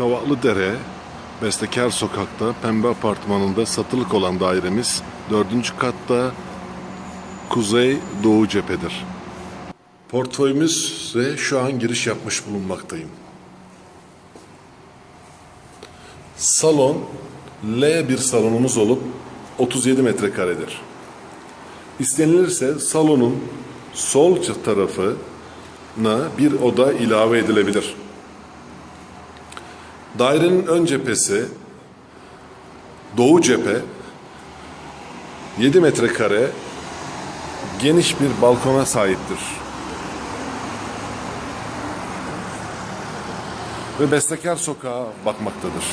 Kavaklıdere, Bestekar Sokak'ta Pembe Apartmanı'nda satılık olan dairemiz 4. katta Kuzey Doğu cephedir. Portföyümüze şu an giriş yapmış bulunmaktayım. Salon L bir salonumuz olup 37 metrekaredir. İstenilirse salonun sol tarafına bir oda ilave edilebilir. Dairenin ön cephesi doğu cephe 7 metrekare geniş bir balkona sahiptir. Ve Bestekar Sokağa bakmaktadır.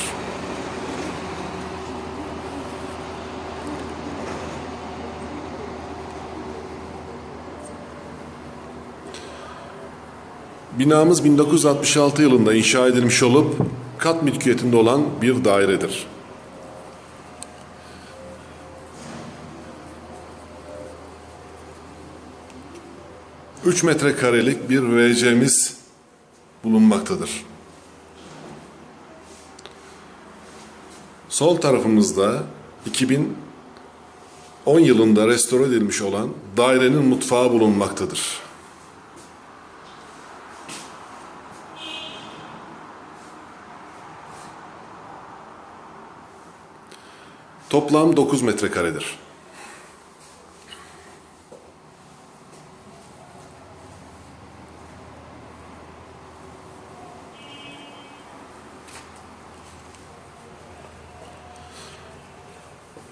Binamız 1966 yılında inşa edilmiş olup kat mülkiyetinde olan bir dairedir. Üç metrekarelik bir VC'miz bulunmaktadır. Sol tarafımızda 2010 yılında restore edilmiş olan dairenin mutfağı bulunmaktadır. Toplam 9 metrekaredir.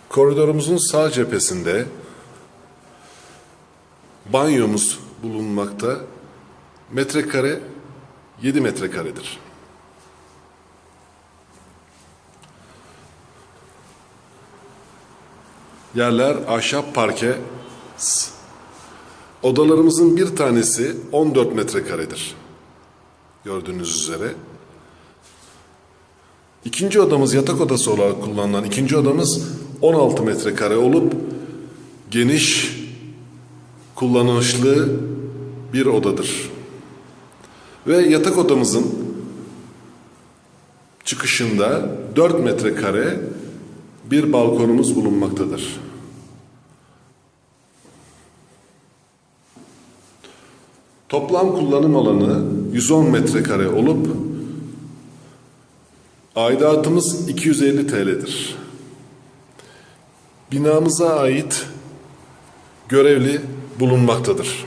Koridorumuzun sağ cephesinde banyomuz bulunmakta. Metrekare 7 metrekaredir. Yerler ahşap parke. Odalarımızın bir tanesi 14 metrekaredir. Gördüğünüz üzere. İkinci odamız yatak odası olarak kullanılan ikinci odamız 16 metrekare olup geniş, kullanışlı bir odadır. Ve yatak odamızın çıkışında 4 metrekare bir balkonumuz bulunmaktadır. Toplam kullanım alanı 110 metrekare olup aidatımız 250 TL'dir. Binamıza ait görevli bulunmaktadır.